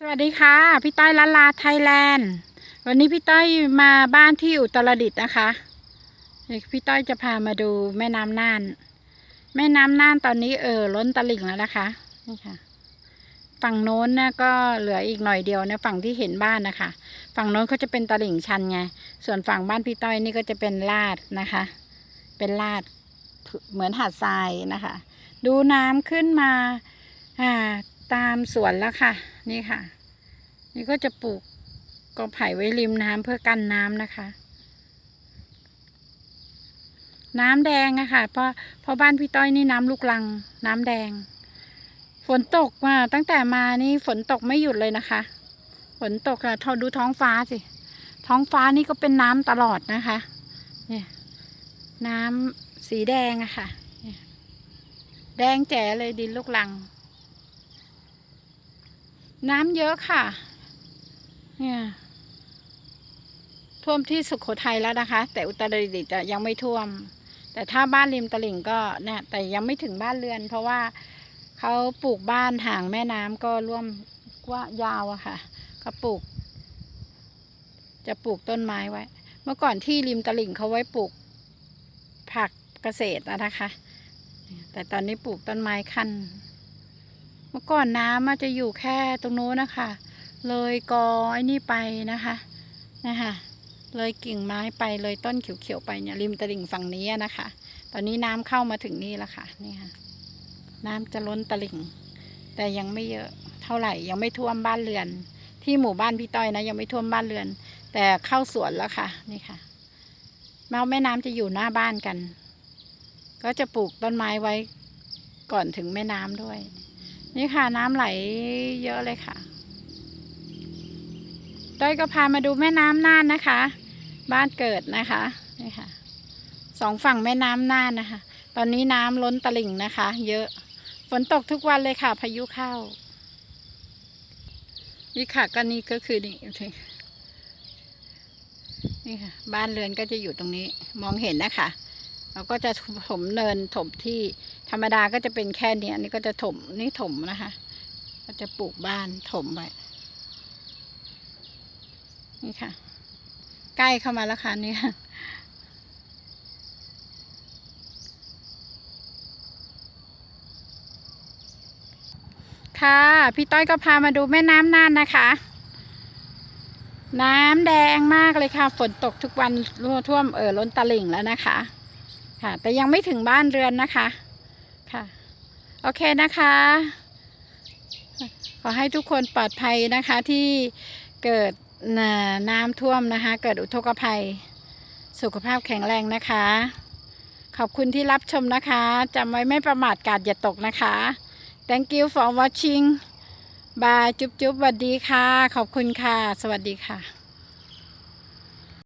สวัสดีค่ะ พี่ต้อยละลาไทยแลนด์ วันนี้พี่ต้อยมาบ้านที่อุตรดิตถ์นะคะเดี๋ยวพี่ต้อยจะพามาดูแม่น้ำน่าน แม่น้ำน่านตอนนี้เออล้นตลิ่งแล้วนะคะนี่ค่ะ ฝั่งโน้นนะก็เหลืออีกหน่อยเดียวนะฝั่งที่เห็นบ้านนะคะ ฝั่งโน้นเขาจะเป็นตลิ่งชันไง ส่วนฝั่งบ้านพี่ต้อยนี่ก็จะเป็นลาดนะคะ เป็นลาดเหมือนหาดทรายนะคะ ดูน้ำขึ้นมาอ่า ตามสวนแล้วค่ะ นี่ค่ะ นี่ก็จะปลูกกอไผ่ไว้ริมน้ำเพื่อกันน้ำนะคะ น้ำแดงอะค่ะเพราะเพราะบ้านพี่ต้อยนี่น้ำลูกลัง น้ำแดง ฝนตกมาตั้งแต่มานี่ฝนตกไม่หยุดเลยนะคะ ฝนตกอะทอดูท้องฟ้าสิ ท้องฟ้านี่ก็เป็นน้ำตลอดนะคะ เนี่ยน้ำสีแดงอะค่ะ แดงแจ๋เลยดินลูกลัง น้ำเยอะค่ะ เนี่ยท่วมที่สุขโขทัยแล้วนะคะ แต่อุตรดิตถ์จะยังไม่ท่วม แต่ถ้าบ้านริมตลิ่งก็เนี่ยแต่ยังไม่ถึงบ้านเรือน เพราะว่าเขาปลูกบ้านห่างแม่น้ำก็ร่วมว่ายาวอะค่ะเขาปลูก จะปลูกต้นไม้ไว้ เมื่อก่อนที่ริมตลิ่งเขาไว้ปลูกผักเกษตรนะคะ แต่ตอนนี้ปลูกต้นไม้ขั้น มื่อก่อนน้ำมันจะอยู่แค่ตรงโน้นนะคะ เลยกอไอ้นี่ไปนะคะนะคะเลยกิ่งไม้ไปเลยต้นเขียวๆไปเนี่ยริมตลิ่งฝั่งนี้นะคะ ตอนนี้น้ำเข้ามาถึงนี่แล้วค่ะนี่ค่ะ น้ำจะล้นตลิ่ง แต่ยังไม่เยอะเท่าไหร่ยังไม่ท่วมบ้านเรือน ที่หมู่บ้านพี่ต้อยนะ ยังไม่ท่วมบ้านเรือน แต่เข้าสวนแล้วค่ะนี่ค่ะแม่แม่น้ำจะอยู่หน้าบ้านกัน ก็จะปลูกต้นไม้ไว้ก่อนถึงแม่น้ำด้วย นี่ค่ะน้ำไหลเยอะเลยค่ะต้อยก็พามาดูแม่น้ำน่านนะคะ บ้านเกิดนะคะนี่ค่ะสองฝั่งแม่น้ำน่านนะคะ ตอนนี้น้ำล้นตลิ่งนะคะ เยอะฝนตกทุกวันเลยค่ะ พายุเข้า นี่ค่ะก็นี่ก็คือนี่นี่ค่ะ บ้านเรือนก็จะอยู่ตรงนี้ มองเห็นนะคะเราก็จะถมเนินถมที่ รรมดาก็จะเป็นแค่เนี้ยนี่ก็จะถมนี่ถมนะคะ ก็จะปลูกบ้านถมไว้นี่ค่ะ ใกล้เข้ามาแล้วค่ะนี่ค่ะค่ะพี่ต้อยก็พามาดูแม่น้ำน่านนะคะ น้ำแดงมากเลยค่ะ ฝนตกทุกวันรั่วท่วมเอ่อล้นตลิ่งแล้วนะคะ ค่ะ แต่ยังไม่ถึงบ้านเรือนนะคะ ค่ะ โอเคนะคะ ขอให้ทุกคนปลอดภัยนะคะที่เกิดน,น้ำท่วมนะคะ เกิดอุทกภัย สุขภาพแข็งแรงนะคะ ขอบคุณที่รับชมนะคะจำไว้ไม่ประมาทกาดอย่าตกนะคะ thank you for watching บายจุ๊บจุ๊บสวัสดีค่ะ ขอบคุณค่ะ สวัสดีค่ะ